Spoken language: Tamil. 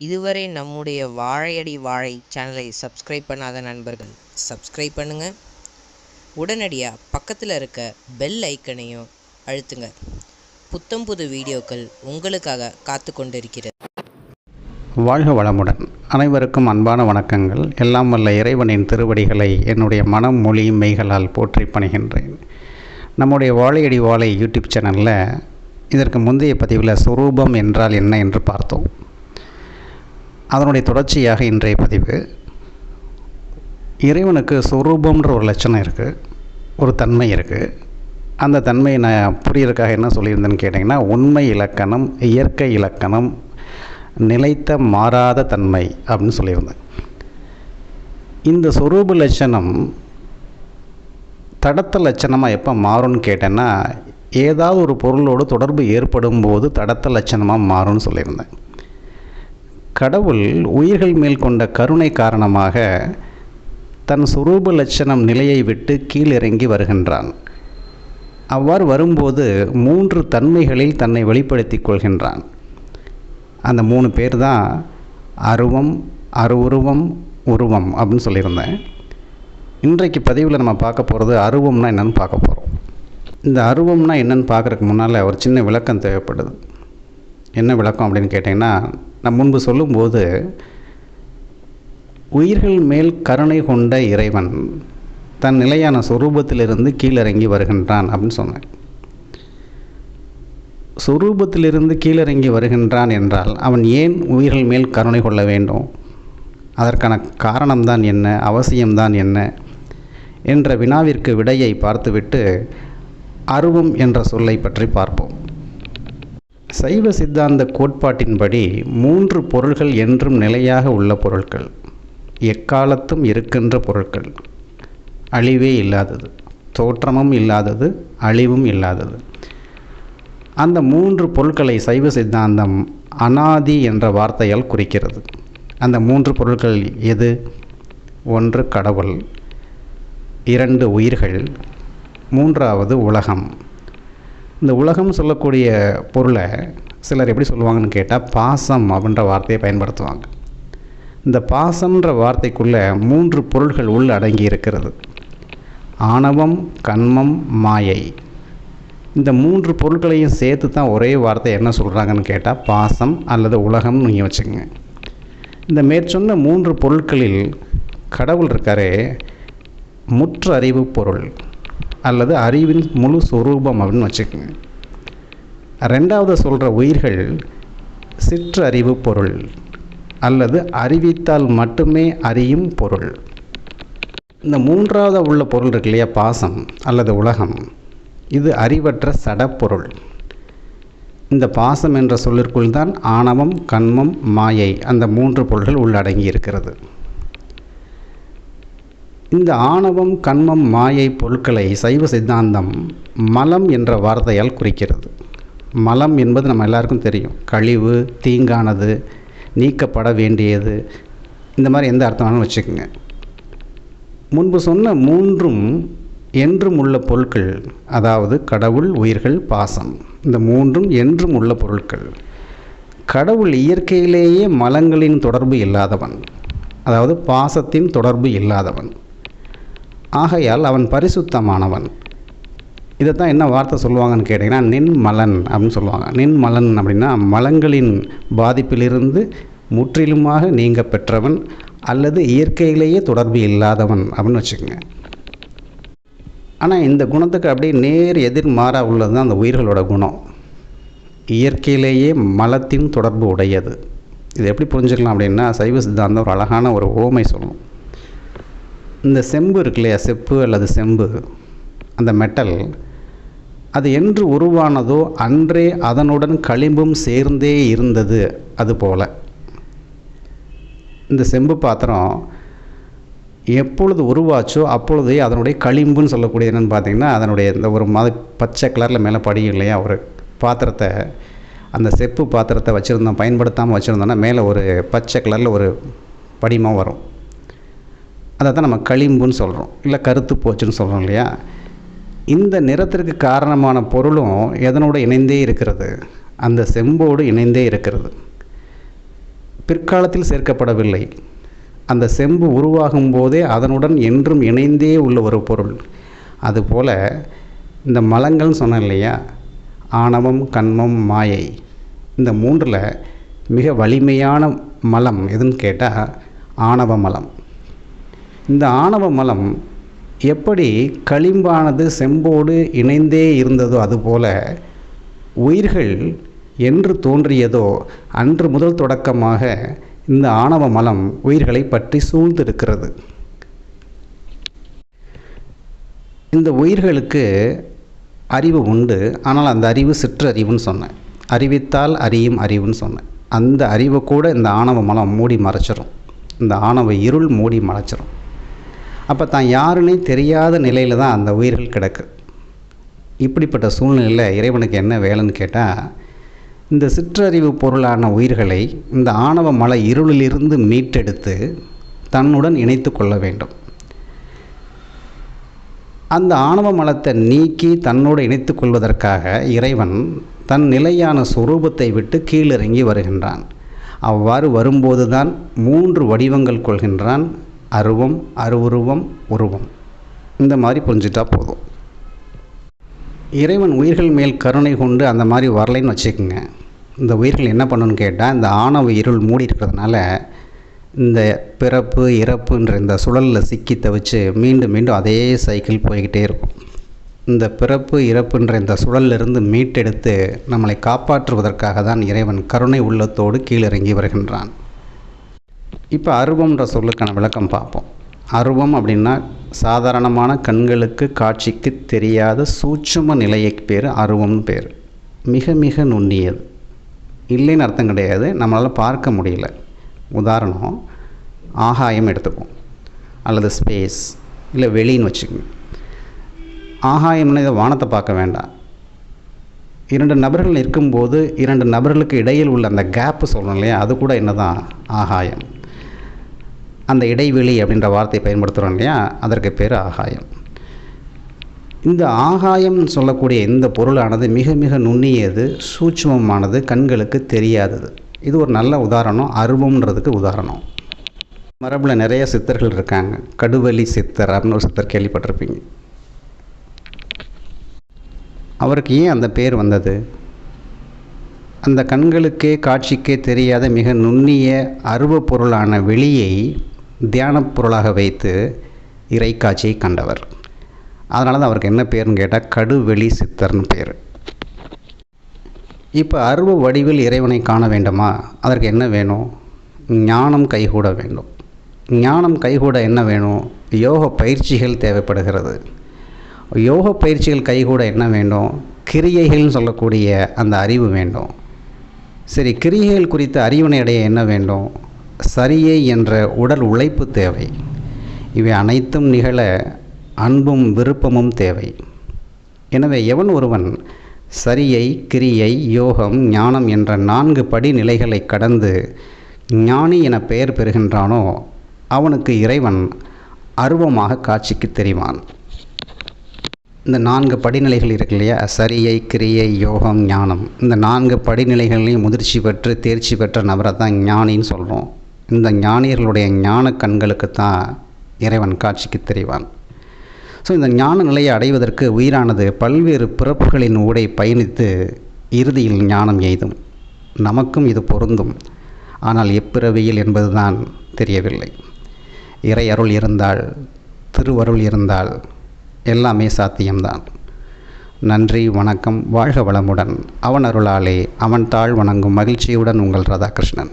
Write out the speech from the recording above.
இதுவரை நம்முடைய வாழையடி வாழை சேனலை சப்ஸ்கிரைப் பண்ணாத நண்பர்கள் சப்ஸ்கிரைப் பண்ணுங்க. உடனடியாக பக்கத்தில் இருக்க பெல் ஐக்கனையும் அழுத்துங்க. புத்தம் புது வீடியோக்கள் உங்களுக்காக காத்து கொண்டிருக்கிறது. வாழ்க வளமுடன். அனைவருக்கும் அன்பான வணக்கங்கள். எல்லாம் வல்ல இறைவனின் திருவடிகளை என்னுடைய மனம் மொழி மெய்களால் போற்றி பணிகின்றேன். நம்முடைய வாழையடி வாழை யூடியூப் சேனலில் இதற்கு முந்தைய பதிவில் சுரூபம் என்றால் என்ன என்று பார்த்தோம். அதனுடைய தொடர்ச்சியாக இன்றைய பதிவு. இறைவனுக்கு சுரூபம்ன்ற ஒரு லட்சணம் இருக்குது ஒரு தன்மை இருக்குது அந்த தன்மையை நான் புரியறதுக்காக என்ன சொல்லியிருந்தேன்னு கேட்டிங்கன்னா உண்மை இலக்கணம் இயற்கை இலக்கணம் நிலைத்த மாறாத தன்மை அப்படின்னு சொல்லியிருந்தேன். இந்த சொரூப லட்சணம் தடத்த லட்சணமாக எப்போ மாறும்னு கேட்டேன்னா ஏதாவது ஒரு பொருளோடு தொடர்பு ஏற்படும் போது தடத்த லட்சணமாக மாறும்னு சொல்லியிருந்தேன். கடவுள் உயிர்கள் மேல் கொண்ட கருணை காரணமாக தன் சுரூப லட்சணம் நிலையை விட்டு கீழிறங்கி வருகின்றான். அவ்வாறு வரும்போது மூன்று தன்மைகளில் தன்னை வெளிப்படுத்திக் கொள்கின்றான். அந்த மூணு பேர் தான் அருவம் அருவுருவம் உருவம் அப்படின்னு சொல்லியிருந்தேன். இன்றைக்கு பதிவில் நம்ம பார்க்க போகிறது அருவம்னா என்னென்னு பார்க்க போகிறோம் இந்த அருவம்னா என்னென்னு பார்க்குறதுக்கு முன்னால் ஒரு சின்ன விளக்கம் தேவைப்படுது. என்ன விளக்கம் அப்படின்னு கேட்டிங்கன்னா நான் முன்பு சொல்லும்போது உயிர்கள் மேல் கருணை கொண்ட இறைவன் தன் நிலையான சொரூபத்திலிருந்து கீழிறங்கி வருகின்றான் அப்படின்னு சொன்னேன் சொரூபத்திலிருந்து கீழிறங்கி வருகின்றான் என்றால் அவன் ஏன் உயிர்கள் மேல் கருணை கொள்ள வேண்டும்? அதற்கான காரணம்தான் என்ன? அவசியம்தான் என்ன? என்ற வினாவிற்கு விடையை பார்த்துவிட்டு அருவம் என்ற சொல்லை பற்றி பார்ப்போம். சைவ சித்தாந்த கோட்பாட்டின்படி மூன்று பொருள்கள் என்றும் நிலையாக உள்ள பொருட்கள் எக்காலத்தும் இருக்கின்ற பொருட்கள் அழிவே இல்லாதது. தோற்றமும் இல்லாதது. அழிவும் இல்லாதது. அந்த மூன்று பொருட்களை சைவ சித்தாந்தம் அனாதி என்ற வார்த்தையால் குறிக்கிறது. அந்த மூன்று பொருட்கள் எது? ஒன்று கடவுள் இரண்டு உயிர்கள் மூன்றாவது உலகம். இந்த உலகம் சொல்லக்கூடிய பொருளை சிலர் எப்படி சொல்லுவாங்கன்னு கேட்டால் பாசம் அப்படின்ற வார்த்தையை பயன்படுத்துவாங்க. இந்த பாசம்ன்ற வார்த்தைக்குள்ளே மூன்று பொருள்கள் உள் அடங்கி இருக்கிறது. ஆணவம் கண்மம் மாயை. இந்த மூன்று பொருட்களையும் சேர்த்து தான் ஒரே வார்த்தை என்ன சொல்கிறாங்கன்னு கேட்டால் பாசம் அல்லது உலகம்னு நீங்கள் வச்சுக்கோங்க. இந்த மேற்சொன்ன மூன்று பொருட்களில் கடவுள் இருக்காரே முற்றறிவு பொருள். அல்லது அறிவின் முழு சொரூபம் அப்படின்னு வச்சுக்கோங்க. ரெண்டாவது சொல்கிற உயிர்கள் சிற்றறிவு பொருள் அல்லது அறிவித்தால் மட்டுமே அறியும் பொருள். இந்த மூன்றாவது உள்ள பொருள் இருக்கு இல்லையா? பாசம் அல்லது உலகம். இது அறிவற்ற சடப்பொருள். இந்த பாசம் என்ற சொல்லிற்குள் தான் ஆணவம் கண்மம் மாயை அந்த மூன்று பொருள்கள் உள்ளடங்கி இருக்கிறது. இந்த ஆணவம் கண்மம் மாயை பொருட்களை சைவ சித்தாந்தம் மலம் என்ற வார்த்தையால் குறிக்கிறது. மலம் என்பது நம்ம எல்லாருக்கும் தெரியும். கழிவு தீங்கானது நீக்கப்பட வேண்டியது. இந்த மாதிரி எந்த அர்த்தமானு வச்சுக்கோங்க. முன்பு சொன்ன மூன்றும் என்றும் உள்ள பொருட்கள் அதாவது கடவுள் உயிர்கள் பாசம். இந்த மூன்றும் என்றும் உள்ள பொருட்கள். கடவுள் இயற்கையிலேயே மலங்களின் தொடர்பு இல்லாதவன். அதாவது பாசத்தின் தொடர்பு இல்லாதவன். ஆகையால் அவன் பரிசுத்தமானவன். இதைத்தான் என்ன வார்த்தை சொல்லுவாங்கன்னு கேட்டிங்கன்னா நின்மலன் அப்படின்னு சொல்லுவாங்க. நின்மலன் அப்படின்னா மலங்களின் பாதிப்பிலிருந்து முற்றிலுமாக நீங்க பெற்றவன் அல்லது இயற்கையிலேயே தொடர்பு இல்லாதவன் அப்படின்னு வச்சுக்கோங்க. ஆனால் இந்த குணத்துக்கு அப்படியே நேர் எதிர்மாறாக உள்ளது தான் அந்த உயிர்களோட குணம். இயற்கையிலேயே மலத்தின் தொடர்பு உடையது. இது எப்படி புரிஞ்சுக்கலாம் அப்படின்னா சைவ சித்தாந்தம் ஒரு அழகான ஒரு ஓமை சொல்லும். இந்த செம்பு இருக்கு இல்லையா செப்பு அல்லது செம்பு? அந்த மெட்டல் அது என்று உருவானதோ அன்றே அதனுடன் களிம்பும் சேர்ந்தே இருந்தது அதுபோல் இந்த செம்பு பாத்திரம் எப்பொழுது உருவாச்சோ அப்பொழுதே அதனுடைய களிம்புன்னு சொல்லக்கூடிய என்னென்னு பார்த்தீங்கன்னா அதனுடைய இந்த ஒரு மத பச்சை கலரில் மேலே படியும் இல்லையா ஒரு பாத்திரத்தை அந்த செப்பு பாத்திரத்தை வச்சுருந்தோம் பயன்படுத்தாமல் வச்சுருந்தோன்னா மேலே ஒரு பச்சை கலரில் ஒரு படிமம் வரும். அதை தான் நம்ம களிம்புன்னு சொல்கிறோம் இல்லை கருத்து போச்சுன்னு சொல்கிறோம் இல்லையா? இந்த நிறத்திற்கு காரணமான பொருளும் எதனோடு இணைந்தே இருக்கிறது. அந்த செம்போடு இணைந்தே இருக்கிறது. பிற்காலத்தில் சேர்க்கப்படவில்லை. அந்த செம்பு உருவாகும் போதே அதனுடன் என்றும் இணைந்தே உள்ள ஒரு பொருள். அதுபோல் இந்த மலங்கள்னு சொன்னேன் இல்லையா? ஆணவம் கண்மம் மாயை. இந்த மூன்றில் மிக வலிமையான மலம் எதுன்னு கேட்டால் ஆணவ மலம். இந்த ஆணவ மலம் எப்படி களிம்பானது செம்போடு இணைந்தே இருந்ததோ அதுபோல உயிர்கள் என்று தோன்றியதோ அன்று முதல் தொடக்கமாக இந்த ஆணவ மலம் உயிர்களை பற்றி சூழ்ந்திருக்கிறது. இந்த உயிர்களுக்கு அறிவு உண்டு. ஆனால் அந்த அறிவு சிற்றறிவுன்னு சொன்னேன். அறிவித்தால் அறியும் அறிவுன்னு சொன்னேன். அந்த அறிவை கூட இந்த ஆணவ மலம் மூடி மறைச்சிடும் இந்த ஆணவ இருள் மூடி மறைச்சிடும் அப்போ தான் யாருன்னே தெரியாத நிலையில் தான் அந்த உயிர்கள் கிடக்கு. இப்படிப்பட்ட சூழ்நிலையில் இறைவனுக்கு என்ன வேலைன்னு கேட்டால் இந்த சிற்றறிவு பொருளான உயிர்களை இந்த ஆணவ மலை இருளிலிருந்து மீட்டெடுத்து தன்னுடன் இணைத்து கொள்ள வேண்டும். அந்த ஆணவ மலத்தை நீக்கி தன்னோடு இணைத்து கொள்வதற்காக இறைவன் தன் நிலையான சுரூபத்தை விட்டு கீழிறங்கி வருகின்றான். அவ்வாறு வரும்போது தான் மூன்று வடிவங்கள் கொள்கின்றான். அருவம் அருவுருவம் உருவம். இந்த மாதிரி புரிஞ்சிட்டா போதும். இறைவன் உயிர்கள் மேல் கருணை கொண்டு அந்த மாதிரி வரலைன்னு வச்சுக்கோங்க. இந்த உயிர்கள் என்ன பண்ணணும்னு கேட்டால் இந்த ஆணவ இருள் மூடி இருக்கிறதுனால இந்த பிறப்பு இறப்புன்ற இந்த சுழலில் சிக்கி தவிச்சு மீண்டும் மீண்டும் அதே சைக்கிள் போய்கிட்டே இருக்கும். இந்த பிறப்பு இறப்புன்ற இந்த சுழலிலிருந்து மீட்டெடுத்து நம்மளை காப்பாற்றுவதற்காக தான் இறைவன் கருணை உள்ளத்தோடு கீழிறங்கி வருகின்றான். இப்போ அருவம்ன்ற சொல்லுக்கான விளக்கம் பார்ப்போம். அருவம் அப்படின்னா சாதாரணமான கண்களுக்கு காட்சிக்கு தெரியாத சூட்சும நிலையைக்கு பேர் அருவம்னு பேர். மிக மிக நுண்ணியது இல்லைன்னு அர்த்தம் கிடையாது. நம்மளால் பார்க்க முடியல. உதாரணம் ஆகாயம் எடுத்துப்போம் அல்லது ஸ்பேஸ் இல்லை வெளின்னு வச்சுக்கோங்க. ஆகாயம்னு இதை வானத்தை பார்க்க வேண்டாம். இரண்டு நபர்கள் இருக்கும்போது இரண்டு நபர்களுக்கு இடையில் உள்ள அந்த கேப்பு சொல்லணும் இல்லையா? அது கூட என்ன தான் ஆகாயம். அந்த இடைவெளி அப்படின்ற வார்த்தையை பயன்படுத்துகிறோம் இல்லையா? அதற்கு பேர் ஆகாயம். இந்த ஆகாயம்னு சொல்லக்கூடிய இந்த பொருளானது மிக மிக நுண்ணியது சூட்சமமானது கண்களுக்கு தெரியாதது. இது ஒரு நல்ல உதாரணம் அருவம்ன்றதுக்கு உதாரணம். மரபில் நிறைய சித்தர்கள் இருக்காங்க. கடுவலி சித்தர் அப்படின்னு ஒரு சித்தர் கேள்விப்பட்டிருப்பீங்க. அவருக்கு ஏன் அந்த பேர் வந்தது? அந்த கண்களுக்கே காட்சிக்கே தெரியாத மிக நுண்ணிய அருவ பொருளான வெளியை தியானப் பொருளாக வைத்து இறைக்காட்சியை கண்டவர். அதனால தான் அவருக்கு என்ன பேர்னு கேட்டால் கடுவெளி சித்தர்னு பேர். இப்போ அருவ வடிவில் இறைவனை காண வேண்டுமா? அதற்கு என்ன வேணும்? ஞானம் கைகூட வேண்டும். ஞானம் கைகூட என்ன வேணும்? யோக பயிற்சிகள் தேவைப்படுகிறது. யோக பயிற்சிகள் கைகூட என்ன வேண்டும்? கிரியைகள்னு சொல்லக்கூடிய அந்த அறிவு வேண்டும். சரி கிரியைகள் குறித்த அறிவினை அடைய என்ன வேண்டும்? சரியை என்ற உடல் உழைப்பு தேவை. இவை அனைத்தும் நிகழ அன்பும் விருப்பமும் தேவை. எனவே எவன் ஒருவன் சரியை கிரியை யோகம் ஞானம் என்ற நான்கு படிநிலைகளை கடந்து ஞானி என பெயர் பெறுகின்றானோ அவனுக்கு இறைவன் அருவமாக காட்சிக்கு தெரிவான். இந்த நான்கு படிநிலைகள் இருக்கு இல்லையா? சரியை கிரியை யோகம் ஞானம். இந்த நான்கு படிநிலைகளையும் முதிர்ச்சி பெற்று தேர்ச்சி பெற்ற நபரை தான் ஞானின்னு சொல்கிறோம் இந்த ஞானியர்களுடைய ஞான கண்களுக்கு தான் இறைவன் காட்சிக்கு தெரிவான். ஸோ இந்த ஞான நிலையை அடைவதற்கு உயிரானது பல்வேறு பிறப்புகளின் ஊடை பயணித்து இறுதியில் ஞானம் எய்தும். நமக்கும் இது பொருந்தும். ஆனால் எப்பிறவியில் என்பதுதான் தெரியவில்லை. இறை அருள் இருந்தால் திருவருள் இருந்தால் எல்லாமே சாத்தியம்தான். நன்றி வணக்கம் வாழ்க வளமுடன். அவன் அருளாலே அவன் தாழ் வணங்கும் மகிழ்ச்சியுடன் உங்கள் ராதாகிருஷ்ணன்.